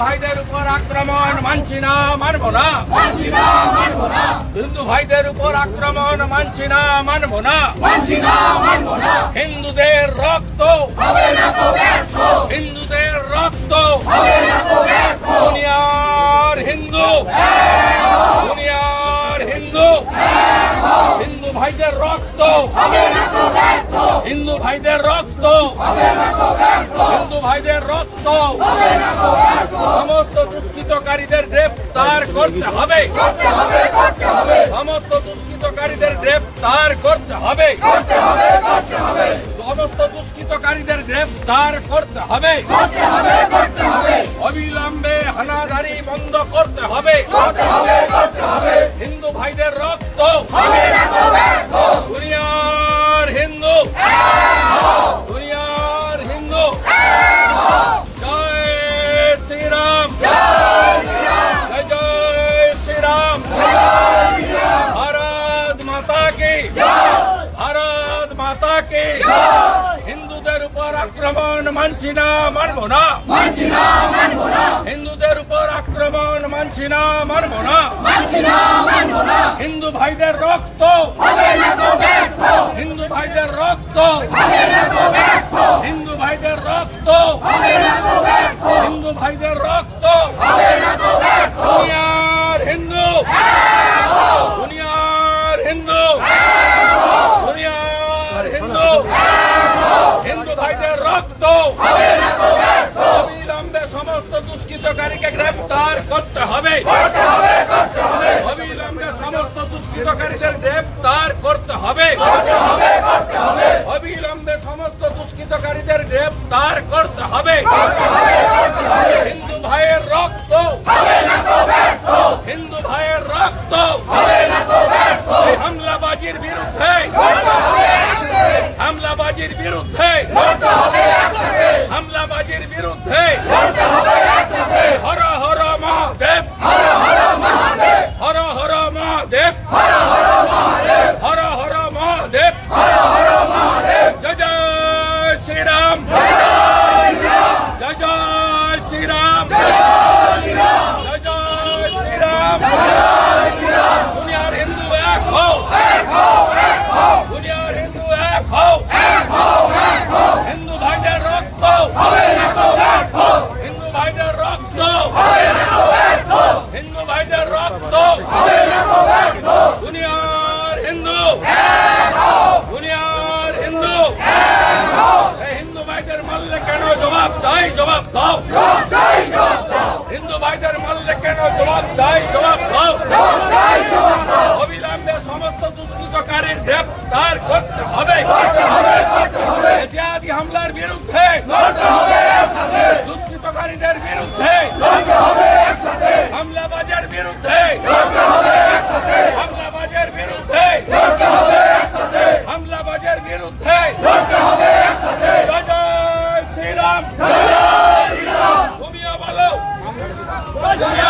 ভাইদের উপর আক্রমণ মানছি না মানব না। মানছি না মানব না। হিন্দু ভাইদের উপর আক্রমণ মানছি না মানব না। মানছি না মানব না। হিন্দুদের রক্ত ভাইদের রক্ত। হিন্দু ভাইদের রক্ত। হিন্দু ভাইদের রক্ত। সমস্ত দুষ্কৃতকারীদের গ্রেফতার করতে হবে। সমস্ত দুষ্কৃতকারীদের গ্রেফতার করতে হবে। সমস্ত দুষ্কৃতকারীদের গ্রেফতার করতে হবে। অবিলম্বে হানাদারি বন্ধ করতে হবে কি ভারত মাতা কি হিন্দুদের উপর আক্রমণ মানছি না মানব না। হিন্দুদের উপর আক্রমণ মানছি না মানব না। হিন্দু ভাইদের রক্ত। হিন্দু ভাইদের রক্ত। হিন্দু ভাইদের রক্ত। রক্ত। অবিলম্বে সমস্ত দুষ্কৃতকারীকে গ্রেফতার করতে হবে। অবিলম্বে সমস্ত দুষ্কৃতকারীদের গ্রেফতার করতে হবে। অবিলম্বে সমস্ত দুষ্কৃতকারীদের গ্রেফতার করতে হবে। হিন্দু ভাইয়ের রক্ত। বিরুদ্ধে লড়তে হবে একসাথে জবাব চাই জবাব দাও। জবাব চাই জবাব দাও। হিন্দু ভাইদের মারলে কেন জবাব চাই জবাব দাও। জবাব চাই জবাব দাও। অবিলম্বে সমস্ত দুষ্কৃতকারীর গ্রেফতার করতে হবে। করতে হবে করতে হবে। জিহাদি হামলার বিরুদ্ধে। করতে হবে দুষ্কৃতকারীদের বিরুদ্ধে। Let's!